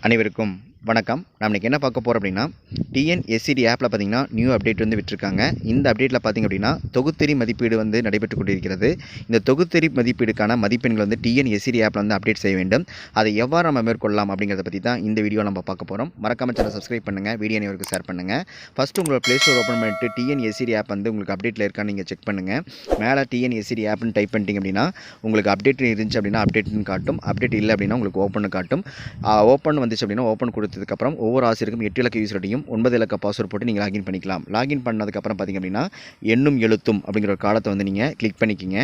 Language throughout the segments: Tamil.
அனைவருக்கும் வணக்கம். நம்ம இன்றைக்கி என்ன பார்க்க போகிறோம் அப்படின்னா டிஎன்எஸ்சிடி ஆப்பில் பார்த்தீங்கன்னா நியூ அப்டேட் வந்து விட்டுருக்காங்க. இந்த அப்டேட்டில் பார்த்திங்க அப்படின்னா தொகுத்தறி மதிப்பீடு வந்து நடைபெற்று கொண்டிருக்கிறது. இந்த தொகுத்தறி மதிப்பீடுக்கான மதிப்பெண்கள் வந்து டிஎன்எஸ்சிடி ஆப்பில் வந்து அப்டேட் செய்ய வேண்டும். அதை எவ்வாறு நம்ம மேற்கொள்ளலாம் அப்படிங்கிறத பற்றி தான் இந்த வீடியோ நம்ம பார்க்க போகிறோம் மறக்காமல் சேனல் சப்ஸ்கிரைப் பண்ணுங்கள் வீடியோ அனைவருக்கு ஷேர் பண்ணுங்கள் ஃபஸ்ட்டு உங்களோட ப்ளே ஸ்டோர் ஓப்பன் பண்ணிட்டு டிஎன்எஸ்சிடி ஆப் வந்து உங்களுக்கு அப்டேட்டில் இருக்கான்னு நீங்கள் செக் பண்ணுங்கள் மேலே டிஎன்எஸ்சிடி ஆப்னு டைப் பண்ணிட்டீங்க அப்படின்னா உங்களுக்கு அப்டேட் இருந்துச்சு அப்படின்னா அப்டேட்னு காட்டும். அப்டேட் இல்லை அப்படின்னா உங்களுக்கு ஓப்பன் காட்டும். ஓப்பன் வந்துச்சு அப்படின்னா ஓப்பன் கொடுத்ததுக்கப்புறம் ஒவ்வொரு ஆசிரியருக்கும் எட்டு இலக்க யூஸ் ஐடியும் ஒன்பது இலக்க பாஸ்வேர்ட் போட்டு நீங்கள் லாகின் பண்ணிக்கலாம். லாகின் பண்ணதுக்கப்புறம் பார்த்திங்க அப்படின்னா எண்ணும் எழுத்தும் அப்படிங்கிற ஒரு காலத்தை வந்து நீங்கள் கிளிக் பண்ணிக்கிங்க.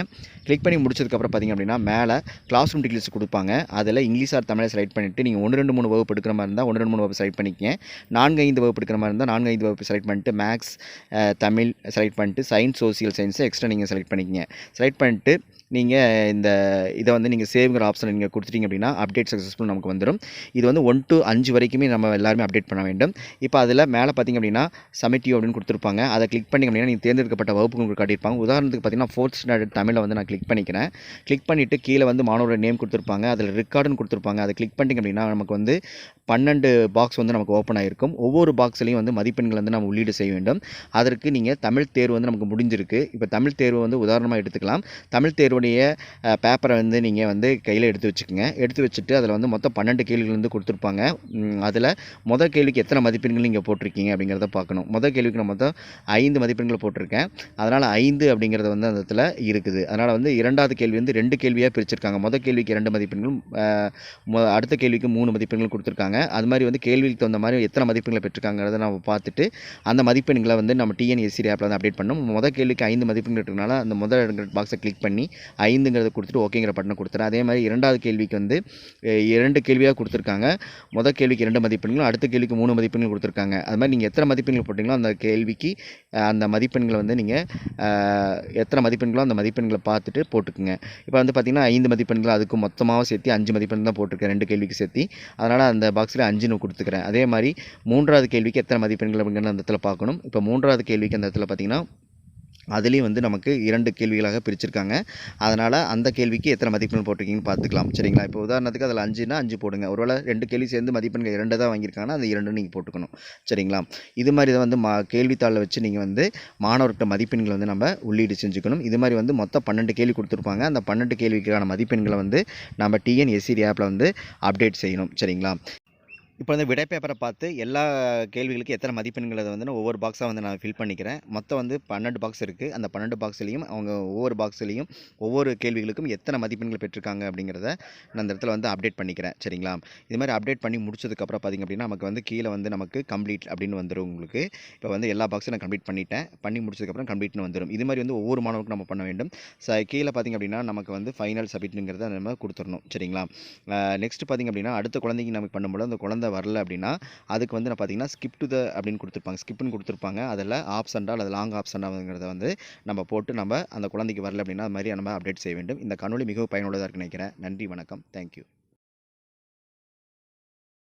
கிளிக் பண்ணி முடிச்சதுக்கப்புறம் பார்த்திங்க அப்படின்னா மேலே கிளாஸ் ரூம் டீட்டெயில்ஸ் கொடுப்பாங்க. அதில் இங்கிலீஷ் ஆர் தமிழை செலக்ட் பண்ணிவிட்டு நீங்கள் ஒன்று ரெண்டு மூணு வகுப்பு எடுக்கிற மாதிரி இருந்தால் ஒன்று ரெண்டு மூணு வகுப்பு செலக்ட் பண்ணிக்கங்க. நான்கு ஐந்து வகுப்பு எடுக்கிற மாதிரி இருந்தால் நான்கு ஐந்து வகுப்பு செலக்ட் பண்ணிட்டு மேக்ஸ் தமிழ் செலக்ட் பண்ணிட்டு சயின்ஸ் சோசியல் சயின்ஸை எக்ஸ்ட்ரா நீங்கள் செலக்ட் பண்ணிக்கங்க. செலக்ட் பண்ணிட்டு நீங்கள் இந்த இதை வந்து நீங்கள் சேவ்ங்கிற ஆப்ஷனை நீங்கள் கொடுத்துட்டீங்க அப்படின்னா அப்டேட் சக்ஸஸ்ஃபுல் நமக்கு வந்துடும் இது வந்து ஒன் டு அஞ்சு வரைக்குமே நம்ம எல்லாருமே அப்டேட் பண்ண வேண்டும். இப்போ அதில் மேலே பார்த்தீங்க அப்படின்னா சமிட்டியூ அப்படின்னு கொடுத்துருப்பாங்க. அதை கிளிக் பண்ணிங்க அப்படின்னா நீங்கள் தேர்ந்தெடுக்கப்பட்ட வகுப்பு உங்களுக்கு காட்டியிருப்பாங்க. உதாரணத்துக்கு பார்த்தீங்கன்னா ஃபோர்த் ஸ்டாண்டர்ட் தமிழில் வந்து நான் கிளிக் பண்ணிக்கிறேன். கிளிக் பண்ணிவிட்டு கீழே வந்து மாணவரோட நேம் கொடுத்துருப்பாங்க. அதில் ரெக்கார்டுன்னு கொடுத்துருப்பாங்க. அதை கிளிக் பண்ணிங்க அப்படின்னா நமக்கு வந்து பன்னெண்டு பாக்ஸ் வந்து நமக்கு ஓப்பன் ஆகிருக்கும் ஒவ்வொரு பாக்ஸ்லையும் வந்து மதிப்பெண்கள் வந்து நம்ம உள்ளீடு செய்ய வேண்டும். அதற்கு நீங்கள் தமிழ் தேர்வு வந்து நமக்கு முடிஞ்சிருக்கு. இப்போ தமிழ் தேர்வு வந்து உதாரணமாக எடுத்துக்கலாம். தமிழ் உங்களுடைய பேப்பரை வந்து நீங்கள் வந்து கையில் எடுத்து வச்சுக்கோங்க. எடுத்து வச்சுட்டு அதில் வந்து மொத்தம் பன்னெண்டு கேள்விகள் வந்து கொடுத்துருப்பாங்க. அதில் மொதல் கேள்விக்கு எத்தனை மதிப்பெண்கள் நீங்கள் போட்டிருக்கீங்க அப்படிங்கிறத பார்க்கணும். மொதல் கேள்விக்கு நான் மொத்தம் ஐந்து மதிப்பெண்கள் போட்டிருக்கேன். அதனால் ஐந்து அப்படிங்கிறது வந்து அந்த இடத்துல இருக்குது. அதனால் வந்து இரண்டாவது கேள்வி வந்து ரெண்டு கேள்வியாக பிரிச்சிருக்காங்க. மொதல் கேள்விக்கு ரெண்டு மதிப்பெண்களும் அடுத்த கேள்விக்கு மூணு மதிப்பெண்கள் கொடுத்துருக்காங்க. அது மாதிரி வந்து கேள்விக்கு தகுந்த மாதிரி எத்தனை மதிப்பெண்களை பெற்றிருக்காங்கிறத நம்ம பார்த்துட்டு அந்த மதிப்பெண்களை வந்து நம்ம டிஎன்எஸ்சி ஆப்பில் வந்து அப்டேட் பண்ணணும். மொதல் கேள்விக்கு ஐந்து மதிப்பெண்கள் இருக்கிறனால அந்த முதல் பாக்ஸை கிளிக் பண்ணி ஐந்துங்கிறத கொடுத்துட்டு ஓகேங்கிற பட்டனை கொடுத்துறேன். அதே மாதிரி இரண்டாவது கேள்விக்கு வந்து இரண்டு கேள்வியாக கொடுத்துருக்காங்க. முதல் கேள்விக்கு இரண்டு மதிப்பெண்களும் அடுத்த கேள்விக்கு மூணு மதிப்பெண்கள் கொடுத்துருக்காங்க. அது மாதிரி நீங்கள் எத்தனை மதிப்பெண்கள் போட்டிங்களோ அந்த கேள்விக்கு அந்த மதிப்பெண்களை வந்து நீங்கள் எத்தனை மதிப்பெண்களோ அந்த மதிப்பெண்களை பார்த்துட்டு போட்டுக்குங்க. இப்போ வந்து பார்த்திங்கன்னா ஐந்து மதிப்பெண்கள் அதுக்கு மொத்தமாக சேர்த்து அஞ்சு மதிப்பெண் தான் போட்டிருக்கேன் ரெண்டு கேள்விக்கு சேர்த்து. அதனால் அந்த பாக்ஸில் அஞ்சுன்னு கொடுத்துக்கிறேன். அதே மாதிரி மூன்றாவது கேள்விக்கு எத்தனை மதிப்பெண்கள் அப்படிங்கிற அந்த இடத்துல பார்க்கணும். இப்போ மூன்றாவது கேள்விக்கு அந்த இடத்துல பார்த்திங்கன்னா அதுலேயும் வந்து நமக்கு இரண்டு கேள்விகளாக பிரிச்சிருக்காங்க. அதனால் அந்த கேள்விக்கு எத்தனை மதிப்பெண் போட்டிருக்கீங்கன்னு பார்த்துக்கலாம். சரிங்களா? இப்போ உதாரணத்துக்கு அதில் அஞ்சுனா அஞ்சு போடுங்க. ஒருவேளை ரெண்டு கேள்வி சேர்ந்து மதிப்பெண்கள் இரண்டு தான் வாங்கியிருக்காங்கன்னா அந்த இரண்டு நீங்கள் போட்டுக்கணும். சரிங்களா? இது மாதிரி தான் வந்து மா கேள்வித்தாளில் வச்சு நீங்கள் வந்து மாணவர்கிட்ட மதிப்பெண்களை வந்து நம்ம உள்ளீடு செஞ்சுக்கணும். இது மாதிரி வந்து மொத்தம் பன்னெண்டு கேள்வி கொடுத்துருப்பாங்க. அந்த பன்னெண்டு கேள்விக்கான மதிப்பெண்களை வந்து நம்ம டிஎன்எஸ்சிடி ஆப்பில் வந்து அப்டேட் செய்யணும். சரிங்களா? இப்போ வந்து விடை பேப்பரை பார்த்து எல்லா கேள்விகளுக்கு எத்தனை மதிப்பெண்களை வந்து ஒவ்வொரு பாக்ஸாக வந்து நான் ஃபில் பண்ணிக்கிறேன். மொத்தம் வந்து பன்னெண்டு பாக்ஸ் இருக்குது அந்த பன்னெண்டு பாக்ஸ்லேயும் அவங்க ஒவ்வொரு பாக்ஸ்லேயும் ஒவ்வொரு கேள்விகளுக்கும் எத்தனை மதிப்பெண்கள் பெற்றிருக்காங்க அப்படிங்கிறத நான் அந்த இடத்துல வந்து அப்டேட் பண்ணிக்கிறேன். சரிங்களா? இது மாதிரி அப்டேட் பண்ணி முடிச்சதுக்கப்புறம் பார்த்திங்க அப்படின்னா நமக்கு வந்து கீழே வந்து நமக்கு கம்ப்ளீட் அப்படின்னு வந்துடும் உங்களுக்கு. இப்போ வந்து எல்லா பாக்ஸும் நான் கம்ப்ளீட் பண்ணிட்டேன். பண்ணி முடிச்சதுக்கப்புறம் கம்ப்ளீட்னு வந்துடும் இது மாதிரி வந்து ஒவ்வொரு மாணவருக்கும் நம்ம பண்ண வேண்டும். ச கீழே பார்த்திங்க அப்படின்னா நமக்கு வந்து ஃபைனல் சப்மிட்ங்கிறத நம்ம கொடுத்துடணும் சரிங்களா? நெக்ஸ்ட் பார்த்திங்க அப்படின்னா அடுத்த குழந்தைக்கு நமக்கு பண்ணும்போது அந்த குழந்தை வரல அப்படின்னா அதுக்கு வந்து நான் பார்த்தீங்கன்னா ஸ்கிப் டு த அப்படின்னு கொடுத்துருப்பாங்க. ஸ்கிப்னு கொடுத்துருப்பாங்க. அதில் ஆப்ஷன்டா அல்லது லாங் ஆப்ஷன்டாங்கிறத வந்து நம்ம போட்டு நம்ம அந்த குழந்தைக்கு வரல அப்படின்னா அது மாதிரி நம்ம அப்டேட் செய்ய வேண்டும். இந்த கணொலி மிகவும் பயனுள்ளதாக இருக்குன்னு நினைக்கிறேன். நன்றி வணக்கம். தேங்க்யூ